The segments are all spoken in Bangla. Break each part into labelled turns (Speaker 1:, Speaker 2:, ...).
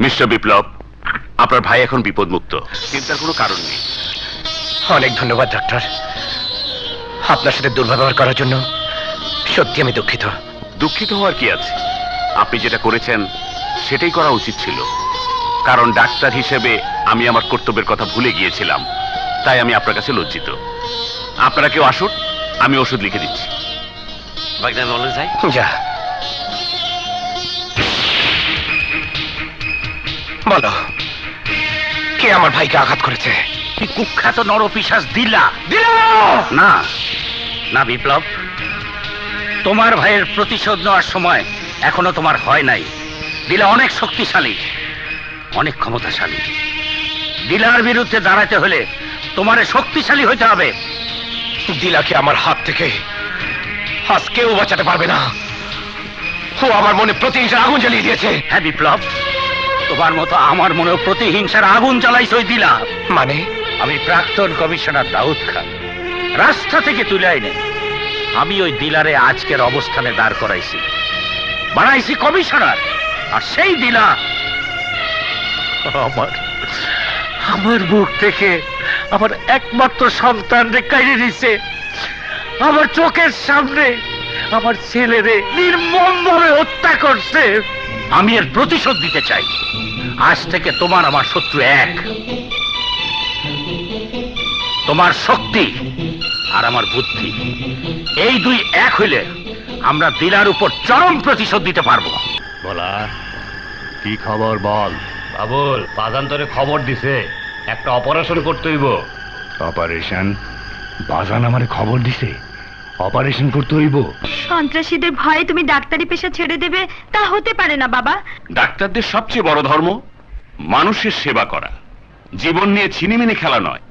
Speaker 1: মিস্টার বিপ্লব আপনার ভাই এখন বিপদমুক্ত। চিন্তার কোনো কারণ নেই।
Speaker 2: অনেক ধন্যবাদ ডাক্তার। আপনার সাথে দুর্ব্যবহার করার জন্য সত্যি আমি দুঃখিত।
Speaker 1: দুঃখিত হওয়ার কি আছে? আপনি যেটা করেছেন সেটাই করা উচিত ছিল। কারণ ডাক্তার হিসেবে আমি আমার কর্তব্যের কথা ভুলে গিয়েছিলাম। তাই আমি আপনার কাছে লজ্জিত। আপনারা কেউ আসুন আমি ওষুধ লিখে দিচ্ছি।
Speaker 2: যা। বলো কে আমার ভাইকে আঘাত করেছে?
Speaker 3: তুই কুখ্যাত নরপিশাস দিলা।
Speaker 2: দিল!
Speaker 3: না না বিপ্লব। তোমার ভাইয়ের প্রতিশোধ নেওয়ার সময় এখনও তোমার হয় নাই। দিলা অনেক শক্তিশালী অনেক ক্ষমতাশালী। দিলার বিরুদ্ধে দাঁড়াতে হলে তোমারে শক্তিশালী হইতে হবে।
Speaker 2: দিলাকে আমার হাত থেকে আজ কেউ বাঁচাতে পারবে না? ও আমার মনে প্রতিহিংসার আগুন জ্বালিয়ে দিয়েছে।
Speaker 3: হ্যাঁ বিপ্লব তোমার মতো আমার মনে প্রতিহিংসার আগুন জ্বালাইছে ওই দিলা।
Speaker 2: মানে?
Speaker 3: আমি প্রাক্তন কমিশনার দাউদ খান। রাস্তা থেকে তুলে আইনে। আমি ওই ডিলারে আজকের অবস্থানে দাঁড় করাইছি। বানাইছি কমিশনার। আর সেই দিলা আমার আমার মুখ থেকে আমার একমাত্র সন্তান রে কাইরে দিছে। আমার চোখের সামনে আমার ছেলেরে নির্মম ভাবে হত্যা করছে। আমি এর প্রতিশোধ দিতে চাই। আজ থেকে তোমার আমার শত্রু এক। তোমার শক্তি আর আমার বুদ্ধি। এই দুই এক হইলে আমরা দিলার উপর চরম প্রতিশোধ দিতে পারব।
Speaker 4: বলা কি খবর বল? বাবুল বাজান্তরে খবর দিছে। একটা অপারেশন করতে হইব। অপারেশন? বাজান আমারে খবর দিছে। অপারেশন করতে হইব।
Speaker 5: সন্ত্রাসীদের ভয়ে তুমি ডাক্তারি পেশা ছেড়ে দেবে, তা হতে পারে না, বাবা।
Speaker 1: ডাক্তারদের সবচেয়ে বড় ধর্ম, মানুষের সেবা করা। জীবন নিয়ে ছিনিমিনি খেলা নয়।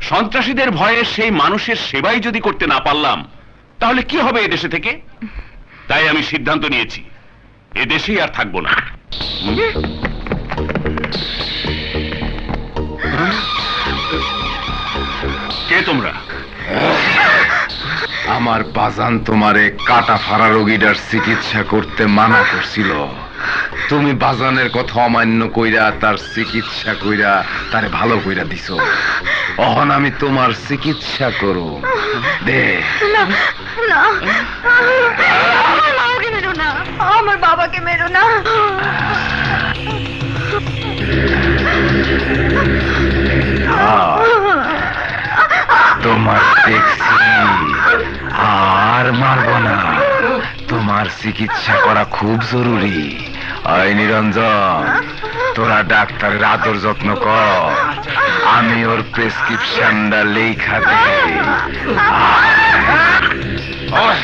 Speaker 1: সন্ত্রাসীদের ভয়ে সেই মানুষের সেবাই যদি করতে না পারলাম, তাহলে কি হবে এদেশে থেকে? তাই আমি সিদ্ধান্ত নিয়েছি এদেশেই আর থাকব না। কে তোমরা?
Speaker 6: আমার বাজান তোমারে কাটা ফাড়া রোগীটার চিকিৎসা করতে মানা করছিল। তুমি বাজানের কথা অমান্য কইরা তার চিকিৎসা কইরা তারে ভালো কইরা দিছো। অহন আমি তোমার চিকিৎসা করো। দে।
Speaker 5: আমার বাবাকে মেরো না।
Speaker 6: তোমার দেখছি। আর মারব না। তোমার চিকিৎসা করা খুব জরুরি। ওই নিরঞ্জন, তোরা ডাক্তারের আদর যত্ন কর। আমি ওর প্রেসক্রিপশনটা লেখা দেই Oh!